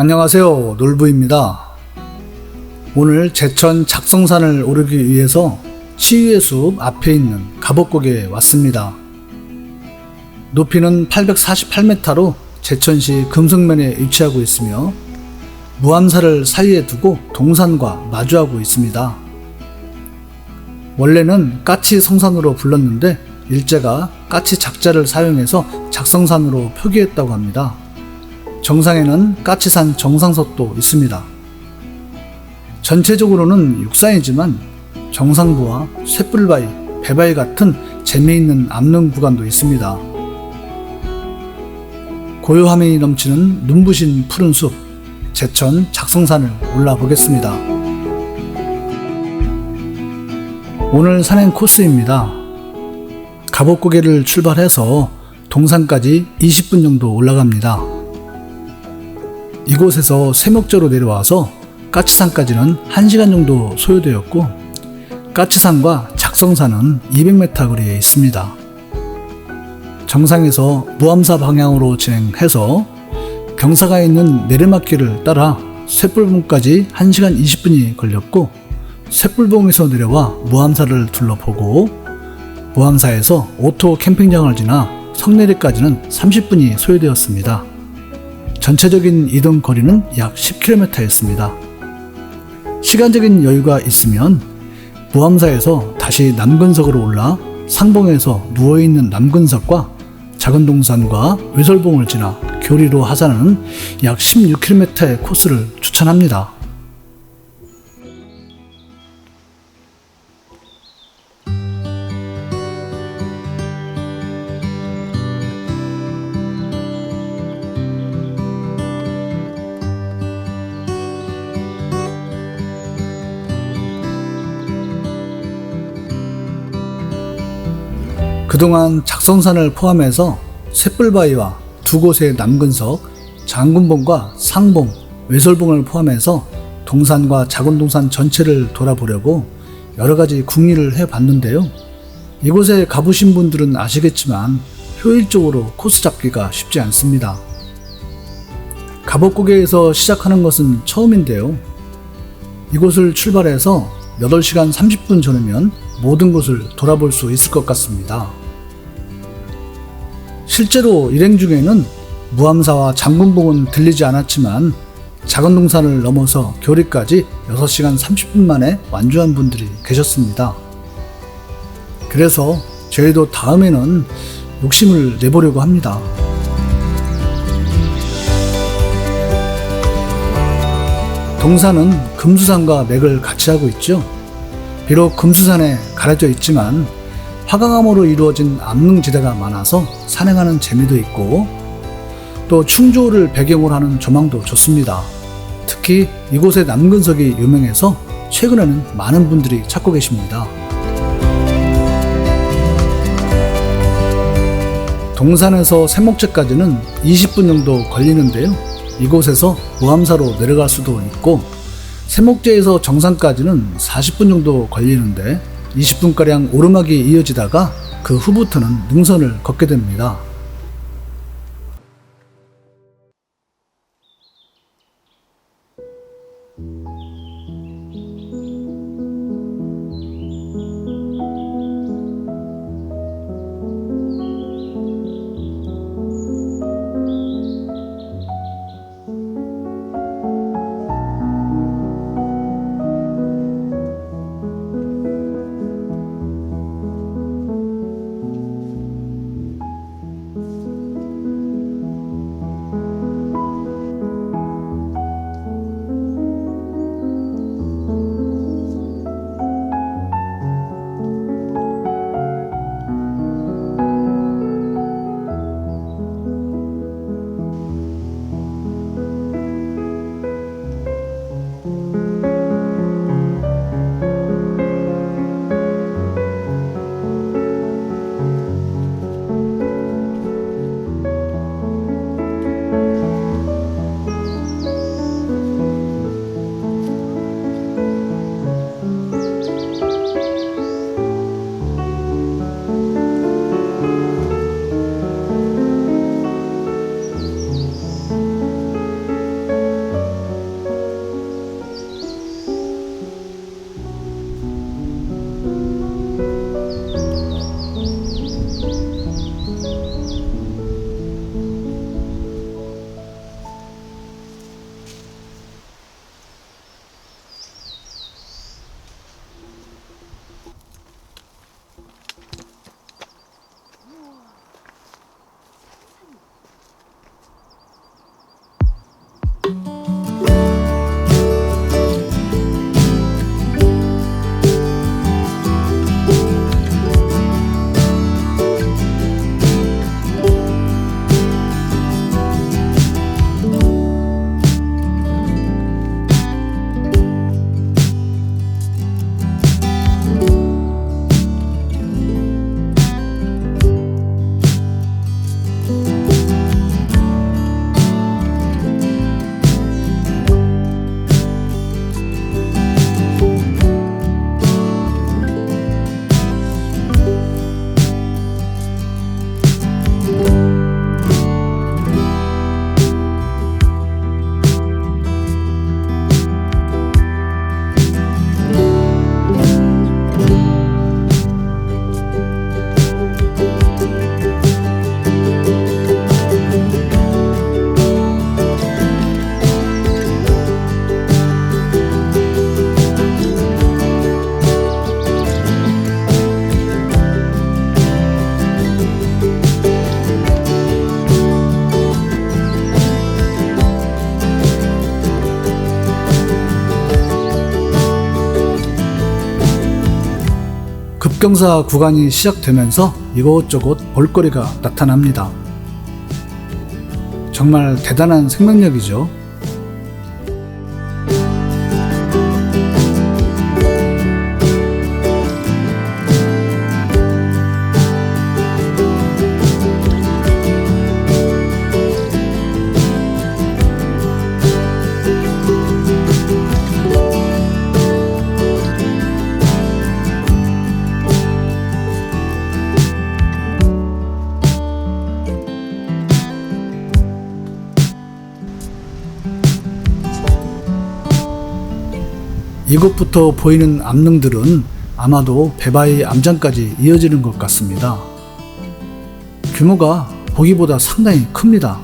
안녕하세요. 놀부입니다. 오늘 제천 작성산을 오르기 위해서 치유의 숲 앞에 있는 가복곡에 왔습니다. 높이는 848m로 제천시 금성면에 위치하고 있으며 무암사를 사이에 두고 동산과 마주하고 있습니다. 원래는 까치 성산으로 불렀는데 일제가 까치 작자를 사용해서 작성산으로 표기했다고 합니다. 정상에는 까치산 정상석도 있습니다. 전체적으로는 육산이지만 정상부와 쇳불바위, 배바위 같은 재미있는 암릉 구간도 있습니다. 고요함이 넘치는 눈부신 푸른 숲, 제천 작성산을 올라보겠습니다. 오늘 산행 코스입니다. 가복고개를 출발해서 동산까지 20분 정도 올라갑니다. 이곳에서 세목저로 내려와서 까치산까지는 1시간 정도 소요되었고 까치산과 작성산은 200m 거리에 있습니다. 정상에서 무암사 방향으로 진행해서 경사가 있는 내리막길을 따라 쇳불봉까지 1시간 20분이 걸렸고 쇳불봉에서 내려와 무암사를 둘러보고 무암사에서 오토 캠핑장을 지나 성내리까지는 30분이 소요되었습니다. 전체적인 이동 거리는 약 10km였습니다. 시간적인 여유가 있으면 무암사에서 다시 남근석으로 올라 상봉에서 누워있는 남근석과 작은 동산과 외설봉을 지나 교리로 하산하는 약 16km의 코스를 추천합니다. 그동안 작성산을 포함해서 쇳불바위와 두 곳의 남근석, 장군봉과 상봉, 외설봉을 포함해서 동산과 작은동산 전체를 돌아보려고 여러 가지 궁리를 해봤는데요. 이곳에 가보신 분들은 아시겠지만 효율적으로 코스 잡기가 쉽지 않습니다. 가복고개에서 시작하는 것은 처음인데요. 이곳을 출발해서 8시간 30분 전이면 모든 곳을 돌아볼 수 있을 것 같습니다. 실제로 일행 중에는 무암사와 장군봉은 들리지 않았지만 작은 동산을 넘어서 교리까지 6시간 30분 만에 완주한 분들이 계셨습니다. 그래서 저희도 다음에는 욕심을 내보려고 합니다. 동산은 금수산과 맥을 같이 하고 있죠. 비록 금수산에 가려져 있지만 화강암으로 이루어진 암릉지대가 많아서 산행하는 재미도 있고 또 충주를 배경으로 하는 조망도 좋습니다. 특히 이곳의 남근석이 유명해서 최근에는 많은 분들이 찾고 계십니다. 동산에서 샘목제까지는 20분 정도 걸리는데요. 이곳에서 모함사로 내려갈 수도 있고 샘목제에서 정상까지는 40분 정도 걸리는데 20분가량 오르막이 이어지다가 그 후부터는 능선을 걷게 됩니다. 국경사 구간이 시작되면서 이곳저곳 볼거리가 나타납니다. 정말 대단한 생명력이죠. 이곳부터 보이는 암릉들은 아마도 배바이 암장까지 이어지는 것 같습니다. 규모가 보기보다 상당히 큽니다.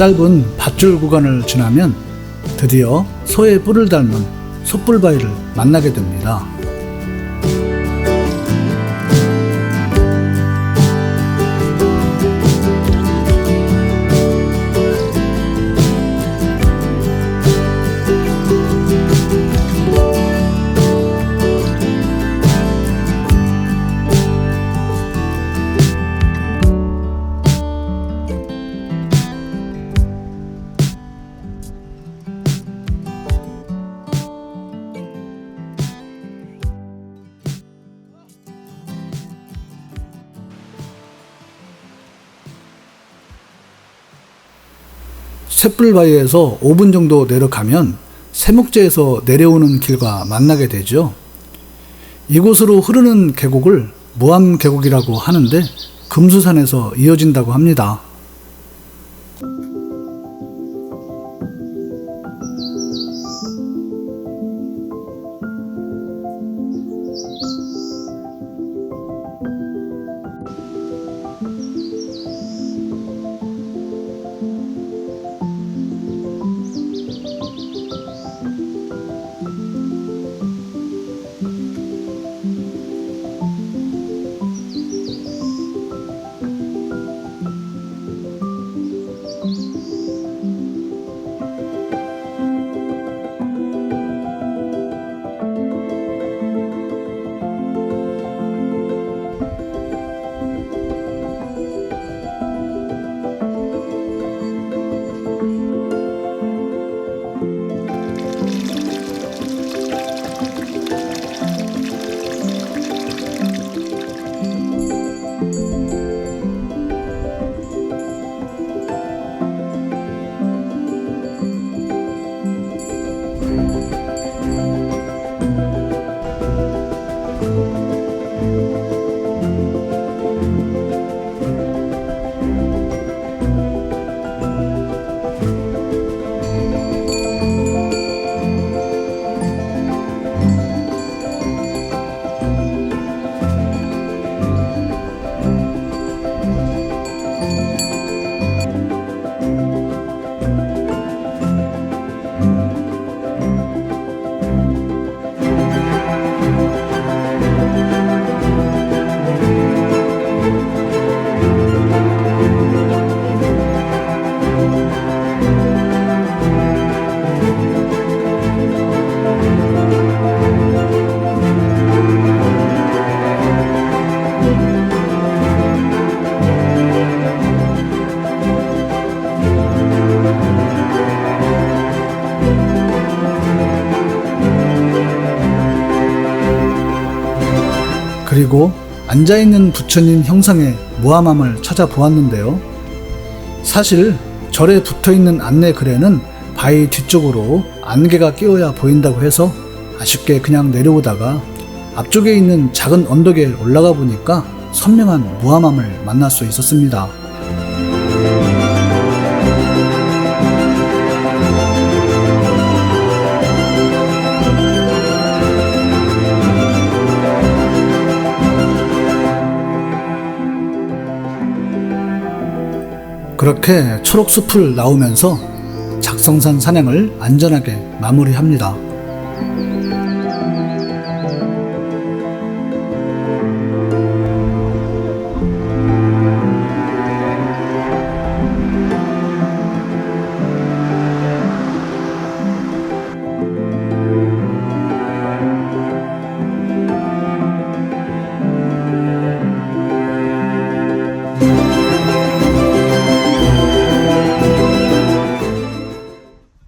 짧은 밧줄 구간을 지나면 드디어 소의 뿔을 닮은 소뿔바위를 만나게 됩니다. 쇳불바위에서 5분 정도 내려가면 세목재에서 내려오는 길과 만나게 되죠. 이곳으로 흐르는 계곡을 무암 계곡이라고 하는데 금수산에서 이어진다고 합니다. 그리고 앉아있는 부처님 형상의 무함함을 찾아보았는데요. 사실 절에 붙어 있는 안내 글에는 바위 뒤쪽으로 안개가 끼어야 보인다고 해서 아쉽게 그냥 내려오다가 앞쪽에 있는 작은 언덕에 올라가 보니까 선명한 무함함을 만날 수 있었습니다. 그렇게 초록숲을 나오면서 작성산 산행을 안전하게 마무리합니다.